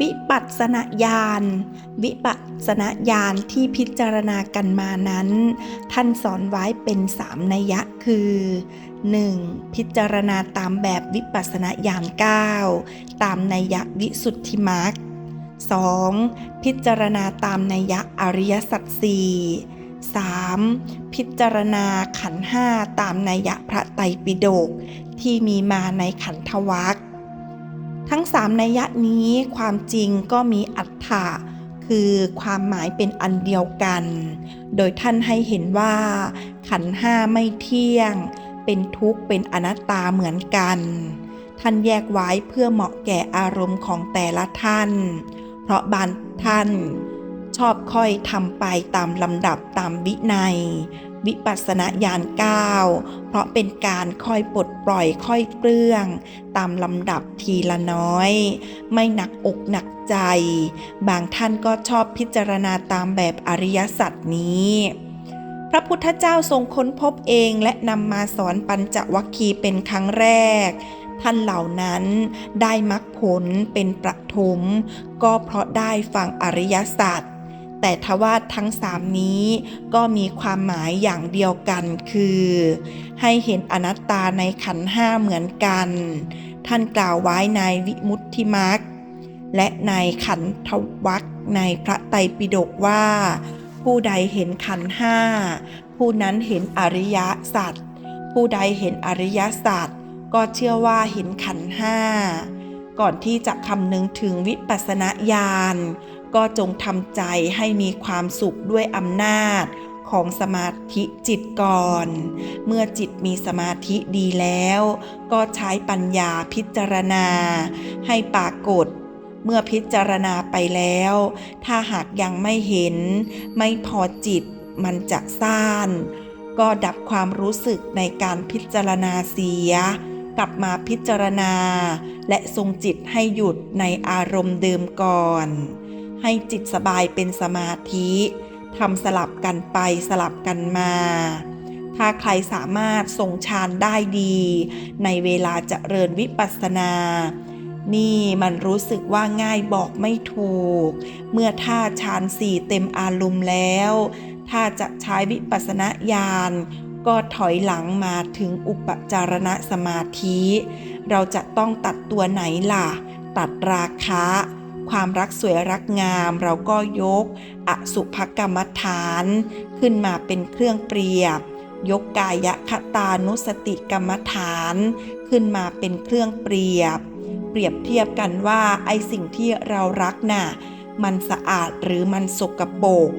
วิปัสสนาญาณ วิปัสสนาญาณที่พิจารณากันมานั้น ท่านสอนไว้เป็นสามนัยยะคือ 1. พิจารณาตามแบบวิปัสสนาญาณ9ตามนัยยะวิสุทธิมรรค 2. พิจารณาตามนัยยะอริยสัจสี่ 3. พิจารณาขันห้าตามนัยยะพระไตรปิฎกที่มีมาในขันธวัค สามนัยยะนี้ความจริงก็มีอัตถะคือความหมายเป็นอันเดียวกัน โดยท่านให้เห็นว่า ขันห้าไม่เที่ยง เป็นทุกข์เป็นอนัตตาเหมือนกัน ท่านแยกไว้เพื่อเหมาะแก่อารมณ์ของแต่ละท่าน เพราะบางท่านชอบค่อยทำไปตามลำดับตามวินัย วิปัสสนาญาณ9เพราะเป็นการค่อยปลดปล่อยค่อยเปลื้อง ตามลำดับทีละน้อย ไม่หนักอกหนักใจ บางท่านก็ชอบพิจารณาตามแบบอริยสัจนี้ พระพุทธเจ้าทรงค้นพบเองและนำมาสอนปัญจวัคคีย์เป็นครั้งแรกท่านเหล่านั้นได้มรรคผลเป็นประถม ก็เพราะได้ฟังอริยสัจ แต่ทว่าทั้งสามนี้ก็มีความหมายอย่างเดียวกันคือ ให้เห็นอนัตตาในขันห้าเหมือนกัน ท่านกล่าวไว้ในวิมุตติมักและในขันธวัคในพระไตรปิฎกว่า ผู้ใดเห็นขันห้าผู้นั้นเห็นอริยสัจผู้ใดเห็นอริยสัจก็เชื่อว่าเห็นขันห้าก่อนที่จะคำนึงถึงวิปัสสนาญาณ ก็จงทำใจให้มีความสุขด้วยอำนาจของสมาธิจิตก่อน เมื่อจิตมีสมาธิดีแล้ว ก็ใช้ปัญญาพิจารณา ให้ปรากฏ เมื่อพิจารณาไปแล้ว ถ้าหากยังไม่เห็น ไม่พอจิตมันจะซ่าน ก็ดับความรู้สึกในการพิจารณาเสีย กลับมาพิจารณา และทรงจิตให้หยุดในอารมณ์เดิมก่อน ให้จิตสบายเป็นสมาธิทำสลับกันไปสลับกันมา ถ้าใครสามารถทรงฌานได้ดี ในเวลาเจริญวิปัสสนา นี่มันรู้สึกว่าง่ายบอกไม่ถูก เมื่อท่าฌานสี่เต็มอารมณ์แล้ว ถ้าจะใช้วิปัสสนาญาณก็ถอยหลังมาถึงอุปจารณสมาธิ เราจะต้องตัดตัวไหนล่ะ ตัดราคะ ความรักสวยรักงาม เราก็ยก อสุภกรรมฐาน ขึ้นมาเป็นเครื่องเปรียบ ยกกายคตานุสติกรรมฐาน ขึ้นมาเป็นเครื่องเปรียบ เปรียบเทียบกันว่าไอสิ่งที่เรารักน่ะมันสะอาดหรือมันสกปรก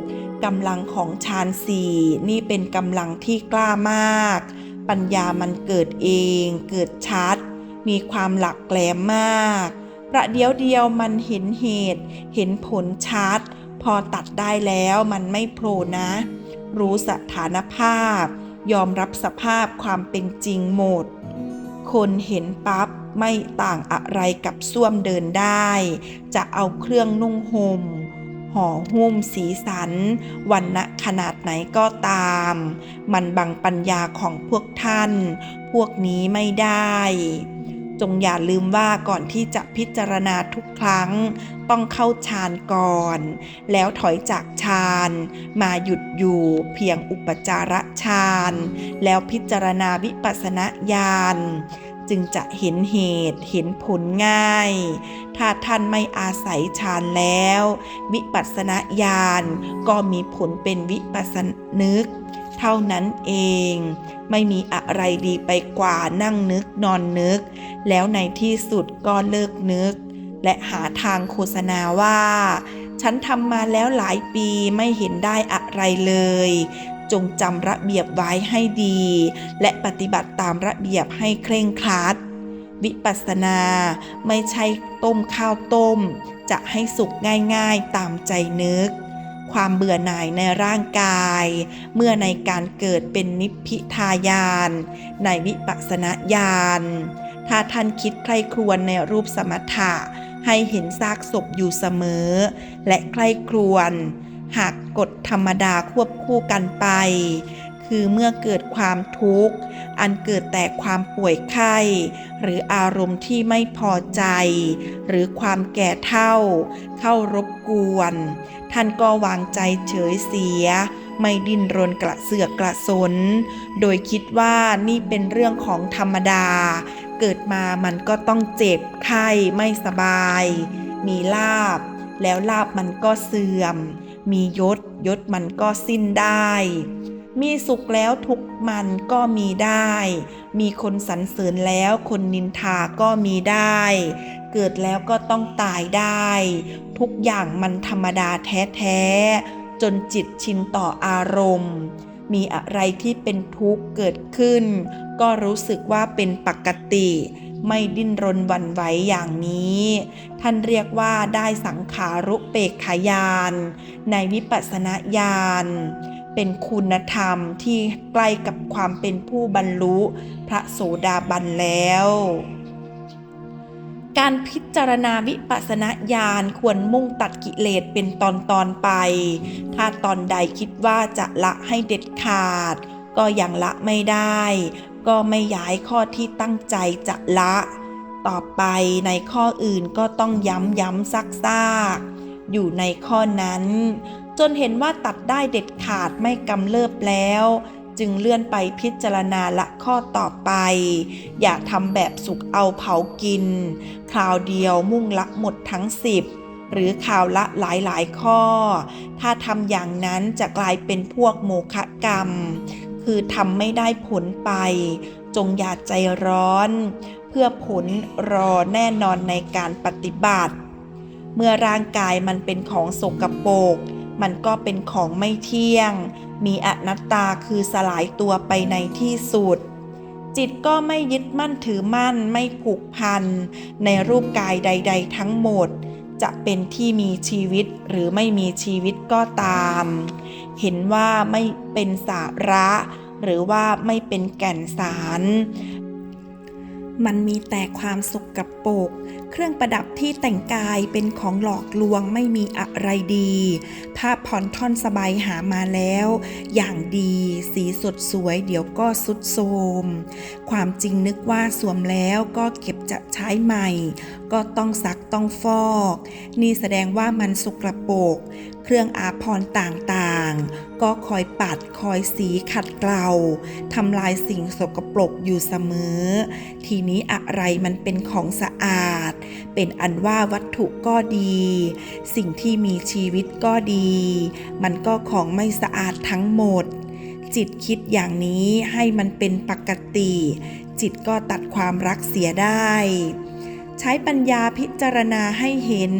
กำลังของฌานสี่นี่เป็นกำลังที่กล้ามาก ปัญญามันเกิดเอง เกิดชัด มีความหลักแหลมมาก ประเดียวเดียวมันเห็นเหตุ เห็นผลชัด พอตัดได้แล้วมันไม่โผล่นะ รู้สถานภาพ ยอมรับสภาพความเป็นจริงหมด คนเห็นปั๊บไม่ต่างอะไรกับส้วมเดินได้ จะเอาเครื่องนุ่งห่มห่อหุ้มสีสัน วันณะขนาดไหนก็ตาม มันบังปัญญาของพวกท่าน พวกนี้ไม่ได้ จงอย่าลืมว่าก่อนที่จะพิจารณาทุกครั้ง ต้องเข้าฌานก่อน แล้วถอยจากฌานมาหยุดอยู่เพียงอุปจารฌานแล้วพิจารณาวิปัสสนาญาณจึงจะเห็นเหตุเห็นผลง่าย ถ้าท่านไม่อาศัยฌานแล้ว วิปัสสนาญาณก็มีผลเป็นวิปัสสนึก เท่านั้นเอง ไม่มีอะไรดีไปกว่านั่งนึกนอนนึก แล้วในที่สุดก็เลิกนึก และหาทางโฆษณาว่า ฉันทำมาแล้วหลายปีไม่เห็นได้อะไรเลย จงจำระเบียบไว้ให้ดี และปฏิบัติตามระเบียบให้เคร่งครัดวิปัสสนาไม่ใช่ต้มข้าวต้ม จะให้สุกง่ายๆตามใจนึก ความเบื่อหน่ายในร่างกาย เมื่อในการเกิดเป็นนิพพิทายาน ในวิปัสสนาญาณ ถ้าท่านคิดใคร่ครวญในรูปสมถะ ให้เห็นซากศพอยู่เสมอ และใคร่ครวญ หากกฎธรรมดาควบคู่กันไป คือเมื่อเกิดความทุกข์ อันเกิดแต่ความป่วยไข้ หรืออารมณ์ที่ไม่พอใจ หรือความแก่เท่า เข้ารบกวน ท่านก็วางใจเฉยเสีย ไม่ดิ้นรนกระเสือกกระสน โดยคิดว่านี่เป็นเรื่องของธรรมดา เกิดมามันก็ต้องเจ็บไข้ไม่สบาย มีลาบ แล้วลาบมันก็เสื่อม มียศยศมันก็สิ้นได้ มีสุขแล้วทุกมันก็มีได้ มีคนสรรเสริญแล้วคนนินทาก็มีได้ เกิดแล้วก็ต้องตายได้ ทุกอย่างมันธรรมดาแท้ๆ จนจิตชินต่ออารมณ์ มีอะไรที่เป็นทุกข์เกิดขึ้น ก็รู้สึกว่าเป็นปกติ ไม่ดิ้นรนวันไหวอย่างนี้ ท่านเรียกว่าได้สังขารุเปกขายาน ในวิปัสสนาญาณเป็นคุณธรรมที่ใกล้กับความเป็นผู้บรรลุ พระโสดาบันแล้ว การพิจารณาวิปัสสนาญาณควรมุ่งตัดกิเลสเป็นตอนตอนๆไป ถ้าตอนใดคิดว่าจะละให้เด็ดขาด ก็ยังละไม่ได้ ก็ไม่ย้ายข้อที่ตั้งใจจะละ ต่อไปในข้ออื่นก็ต้องย้ำย้ำซักซากอยู่ในข้อนั้น จนเห็นว่าตัดได้เด็ดขาดไม่กำเริบแล้ว จึงเลื่อนไปพิจารณาละข้อต่อไป อย่าทำแบบสุกเอาเผากิน คราวเดียวมุ่งละหมดทั้งสิบหรือข่าวละหลายหลายข้อ ถ้าทำอย่างนั้นจะกลายเป็นพวกโมฆะกรรม คือทำไม่ได้ผลไป จงอย่าใจร้อน เพื่อผลรอแน่นอนในการปฏิบัติ เมื่อร่างกายมันเป็นของสกปรก มันก็เป็นของไม่เที่ยง มีอนัตตาคือสลายตัวไปในที่สุด จิตก็ไม่ยึดมั่นถือมั่นไม่ผูกพัน ในรูปกายใด ๆ ทั้งหมด จะเป็นที่มีชีวิตหรือไม่มีชีวิตก็ตาม เห็นว่าไม่เป็นสาระ หรือว่าไม่เป็นแก่นสาร มันมีแต่ความสุขกับปรก เครื่องประดับที่แต่งกายเป็นของหลอกลวงไม่มีอะไรดีผ้าผ่อนท่อนสบายหามาแล้ว อย่างดี สีสดสวยเดี๋ยวก็สุดโทมความจริงนึกว่าสวมแล้วก็เก็บจะใช้ใหม่ ก็ต้องซักต้องฟอก นี่แสดงว่ามันสกรปรก เครื่องอาภรณ์ต่างๆ ก็คอยปัดคอยสีขัดเกลาทำลายสิ่งสกปรกอยู่เสมอ ทีนี้อะไรมันเป็นของสะอาด เป็นอันว่าวัตถุก็ดี สิ่งที่มีชีวิตก็ดี มันก็ของไม่สะอาดทั้งหมด จิตคิดอย่างนี้ให้มันเป็นปกติ จิตก็ตัดความรักเสียได้ ใช้ปัญญาพิจารณาให้เห็น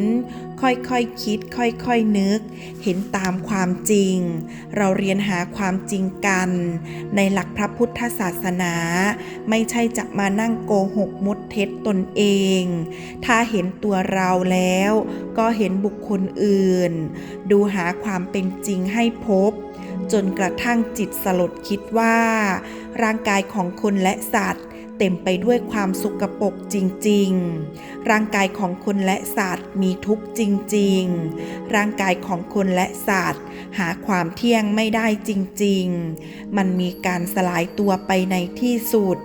ค่อยๆคคิด ค่อยๆนึก เห็นตามความจริง เราเรียนหาความจริงกัน ในหลักพระพุทธศาสนา ไม่ใช่จะมานั่งโกหกมุดเท็จตนเอง ถ้าเห็นตัวเราแล้ว ก็เห็นบุคคลอื่น ดูหาความเป็นจริงให้พบ จนกระทั่งจิตสลดคิดว่า ร่างกายของคนและสัตว์ เต็มไปด้วยความสุกปรกจริง ๆ ร่างกายของคนและสัตว์มีทุกข์จริง ๆ ร่างกายของคนและสัตว์ หาความเที่ยงไม่ได้จริง ๆ มันมีการสลายตัวไปในที่สุด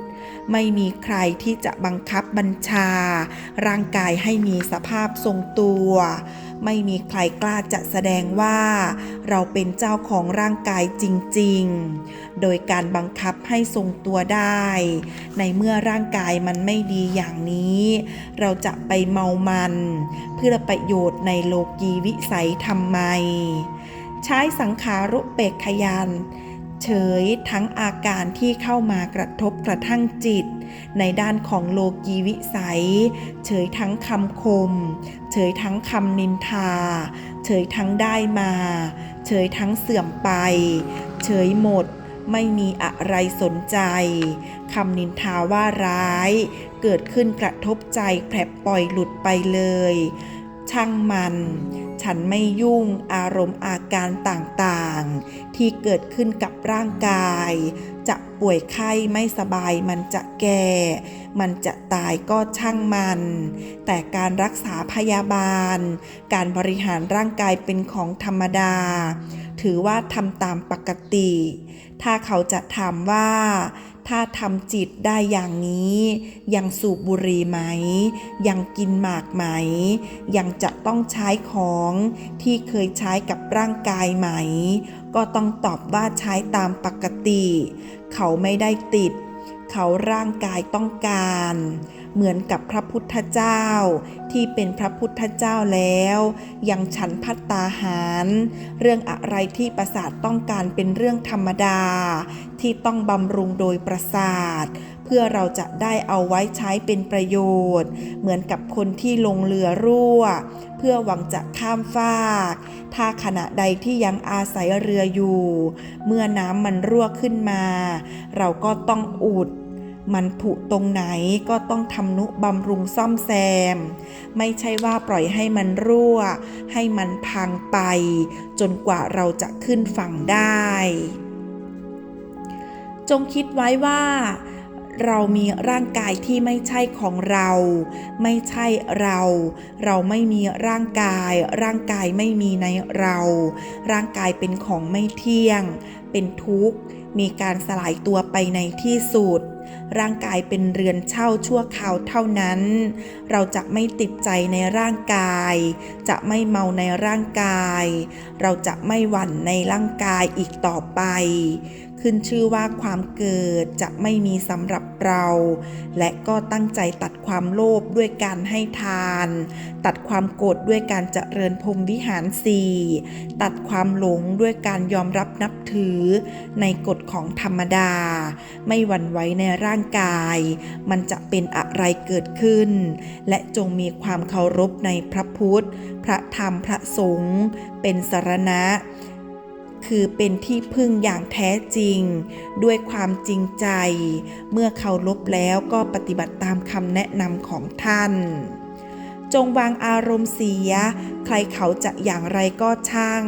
ไม่มีใครที่จะบังคับบัญชา ร่างกายให้มีสภาพทรงตัว ไม่มีใครกล้าจะแสดงว่า เราเป็นเจ้าของร่างกายจริง ๆ โดยการบังคับให้ทรงตัวได้ ในเมื่อร่างกายมันไม่ดีอย่างนี้ เราจะไปเมามัน เพื่อประโยชน์ในโลกีวิสัยทำไม ใช้สังขารุเปกขยานเฉยทั้งอาการที่เข้ามากระทบกระทั่งจิต ในด้านของโลกีวิสัย เฉยทั้งคำคม เฉยทั้งคำนินทา เฉยทั้งได้มา เฉยทั้งเสื่อมไป เฉยหมดไม่มีอะไรสนใจคำนินทาว่าร้าย เกิดขึ้นกระทบใจแผลบปล่อยหลุดไปเลย ช่างมัน ฉันไม่ยุ่งอารมณ์อาการต่างๆ ที่เกิดขึ้นกับร่างกาย ป่วยไข้ไม่สบายมันจะแก่ มันจะตายก็ช่างมัน แต่การรักษาพยาบาล การบริหารร่างกายเป็นของธรรมดา ถือว่าทำตามปกติ ถ้าเขาจะถามว่าถ้าทำจิตได้อย่างนี้ ยังสูบบุหรี่ไหม ยังกินหมากไหม ยังจะต้องใช้ของที่เคยใช้กับร่างกายไหม ก็ต้องตอบว่าใช้ตามปกติ เขาไม่ได้ติด เขาร่างกายต้องการ เหมือนกับพระพุทธเจ้า ที่เป็นพระพุทธเจ้าแล้ว ยังฉันพัตตาหาร เรื่องอะไรที่ประสาทต้องการเป็นเรื่องธรรมดา ที่ต้องบำรุงโดยประสาท เพื่อเราจะได้เอาไว้ใช้เป็นประโยชน์ เหมือนกับคนที่ลงเรือรั่ว เพื่อหวังจะข้ามฟาก ถ้าขณะใดที่ยังอาศัยเรืออยู่ เมื่อน้ำมันรั่วขึ้นมา เราก็ต้องอุดมันผุตรงไหนก็ต้องทำนุบำรุงซ่อมแซม ไม่ใช่ว่าปล่อยให้มันรั่ว ให้มันพังไป จนกว่าเราจะขึ้นฝั่งได้ จงคิดไว้ว่า เรามีร่างกายที่ไม่ใช่ของเรา ไม่ใช่เรา เราไม่มีร่างกาย ร่างกายไม่มีในเรา ร่างกายเป็นของไม่เที่ยง เป็นทุกข์ มีการสลายตัวไปในที่สุด ร่างกายเป็นเรือนเช่าชั่วคราวเท่านั้น เราจะไม่ติดใจในร่างกาย จะไม่เมาในร่างกาย เราจะไม่หวั่นในร่างกายอีกต่อไป ขึ้นชื่อว่าความเกิดจะไม่มีสำหรับเรา และก็ตั้งใจตัดความโลภด้วยการให้ทาน ตัดความโกรธด้วยการเจริญพรมวิหารสี่ตัดความหลงด้วยการยอมรับนับถือ ในกฎของธรรมดา ไม่หวั่นไหวในร่างกาย มันจะเป็นอะไรเกิดขึ้น และจงมีความเคารพในพระพุทธ พระธรรมพระสงฆ์เป็นสารณะ คือเป็นที่พึ่งอย่างแท้จริง ด้วยความจริงใจ เมื่อเคารพแล้วก็ปฏิบัติตามคำแนะนำของท่าน จงวางอารมณ์เสีย ใครเขาจะอย่างไรก็ช่าง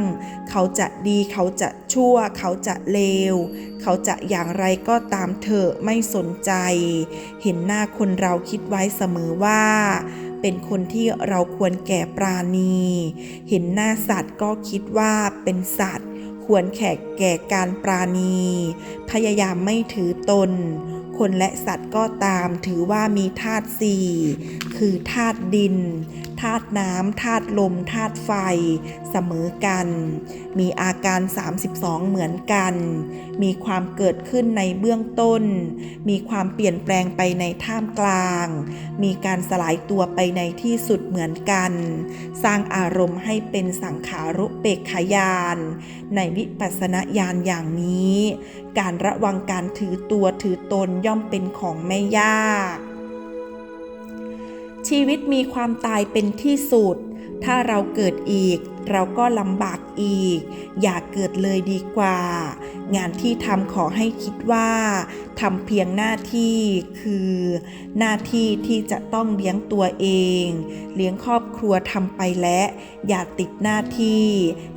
เขาจะดีเขาจะชั่ว เขาจะเลว เขาจะอย่างไรก็ตามเถอะไม่สนใจ เห็นหน้าคนเราคิดไว้เสมอว่า เป็นคนที่เราควรแก่ปราณี เห็นหน้าสัตว์ก็คิดว่าเป็นสัตว์ ควรแขกแก่การปราณี พยายามไม่ถือตน คนและสัตว์ก็ตามถือว่ามีธาตุสี่คือธาตุดิน ธาตุน้ำธาตุลมธาตุไฟ เสมอกัน มีอาการ 32 เหมือนกัน มีความเกิดขึ้นในเบื้องต้น มีความเปลี่ยนแปลงไปในท่ามกลาง มีการสลายตัวไปในที่สุดเหมือนกัน สร้างอารมณ์ให้เป็นสังขารุเปกขยาน ในวิปัสสนาญาณอย่างนี้ การระวังการถือตัวถือตนย่อมเป็นของไม่ยาก ชีวิตมีความตายเป็นที่สุด ถ้าเราเกิดอีก เราก็ลำบากอีก อย่าเกิดเลยดีกว่า งานที่ทำขอให้คิดว่าทำเพียงหน้าที่คือ หน้าที่ที่จะต้องเลี้ยงตัวเอง เลี้ยงครอบครัวทำไปและ อย่าติดหน้าที่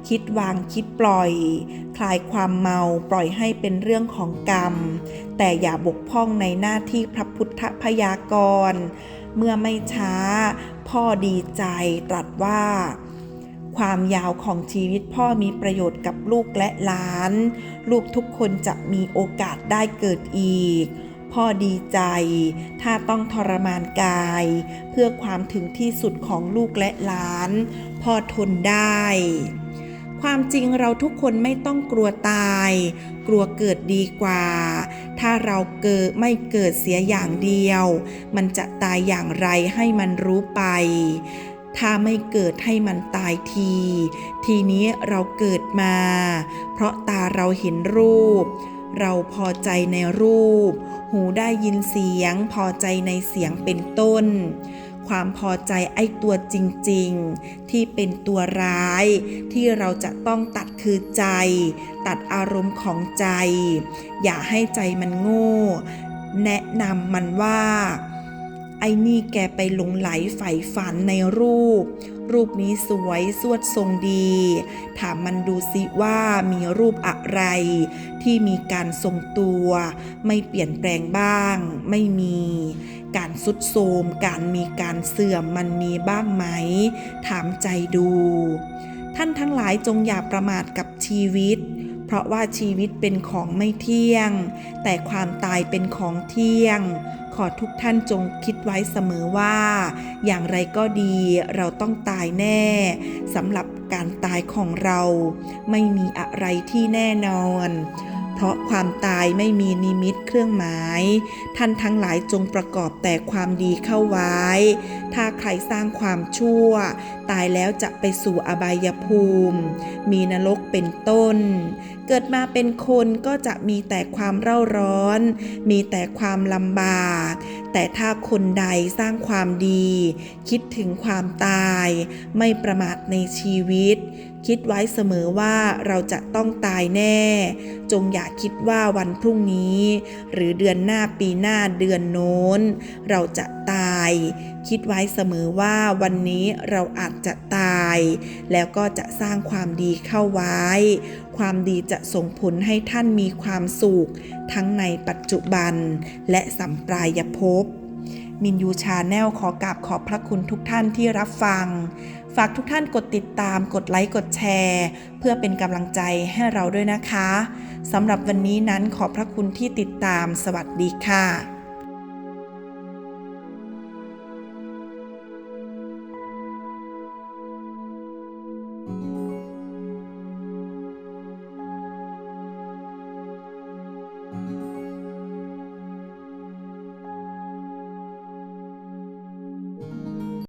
คิดวางคิดปล่อย คลายความเมาปล่อยให้เป็นเรื่องของกรรม แต่อย่าบกพร่องในหน้าที่พระพุทธพยากรณ์ เมื่อไม่ช้า พ่อดีใจตรัสว่า ความยาวของชีวิตพ่อมีประโยชน์กับลูกและหลาน ลูกทุกคนจะมีโอกาสได้เกิดอีก พ่อดีใจ ถ้าต้องทรมานกาย เพื่อความถึงที่สุดของลูกและหลาน พ่อทนได้ ความจริงเราทุกคนไม่ต้องกลัวตาย กลัวเกิดดีกว่า ถ้าเราเกิดไม่เกิดเสียอย่างเดียว มันจะตายอย่างไรให้มันรู้ไป ถ้าไม่เกิดให้มันตายที ทีนี้เราเกิดมา เพราะตาเราเห็นรูป เราพอใจในรูป หูได้ยินเสียง พอใจในเสียงเป็นต้น ความพอใจไอ้ตัวจริง ๆ ที่เป็นตัวร้าย ที่เราจะต้องตัดคือใจ ตัดอารมณ์ของใจ อย่าให้ใจมันโง่ แนะนำมันว่า ไอ้นี่แกไปหลงไหลใฝ่ฝันในรูป รูปนี้สวยสวดทรงดี ถามมันดูสิว่ามีรูปอะไร ที่มีการทรงตัว ไม่เปลี่ยนแปลงบ้าง ไม่มี การสุดโทมการมีการเสื่อมมันมีบ้างไหม ถามใจดู ท่านทั้งหลายจงอย่าประมาทกับชีวิต เพราะว่าชีวิตเป็นของไม่เที่ยง แต่ความตายเป็นของเที่ยง ขอทุกท่านจงคิดไว้เสมอว่า อย่างไรก็ดีเราต้องตายแน่สำหรับการตายของเรา ไม่มีอะไรที่แน่นอนเพราะความตายไม่มีนิมิตเครื่องหมาย ท่านทั้งหลายจงประกอบแต่ความดีเข้าไว้ ถ้าใครสร้างความชั่ว ตายแล้วจะไปสู่อบายภูมิ มีนรกเป็นต้น เกิดมาเป็นคนก็จะมีแต่ความเร่าร้อน มีแต่ความลำบาก แต่ถ้าคนใดสร้างความดี คิดถึงความตาย ไม่ประมาทในชีวิต คิดไว้เสมอว่าเราจะต้องตายแน่ จงอย่าคิดว่าวันพรุ่งนี้ หรือเดือนหน้าปีหน้าเดือนโน้น เราจะตายคิดไว้เสมอว่าวันนี้เราอาจจะตาย แล้วก็จะสร้างความดีเข้าไว้ ความดีจะส่งผลให้ท่านมีความสุข ทั้งในปัจจุบัน และสัมปรายภพมินยูชาแนลขอกราบขอบพระคุณทุกท่านที่รับฟัง ฝากทุกท่านกดติดตาม กดไลค์ กดแชร์ เพื่อเป็นกำลังใจให้เราด้วยนะคะ สำหรับวันนี้นั้นขอบพระคุณที่ติดตาม สวัสดีค่ะ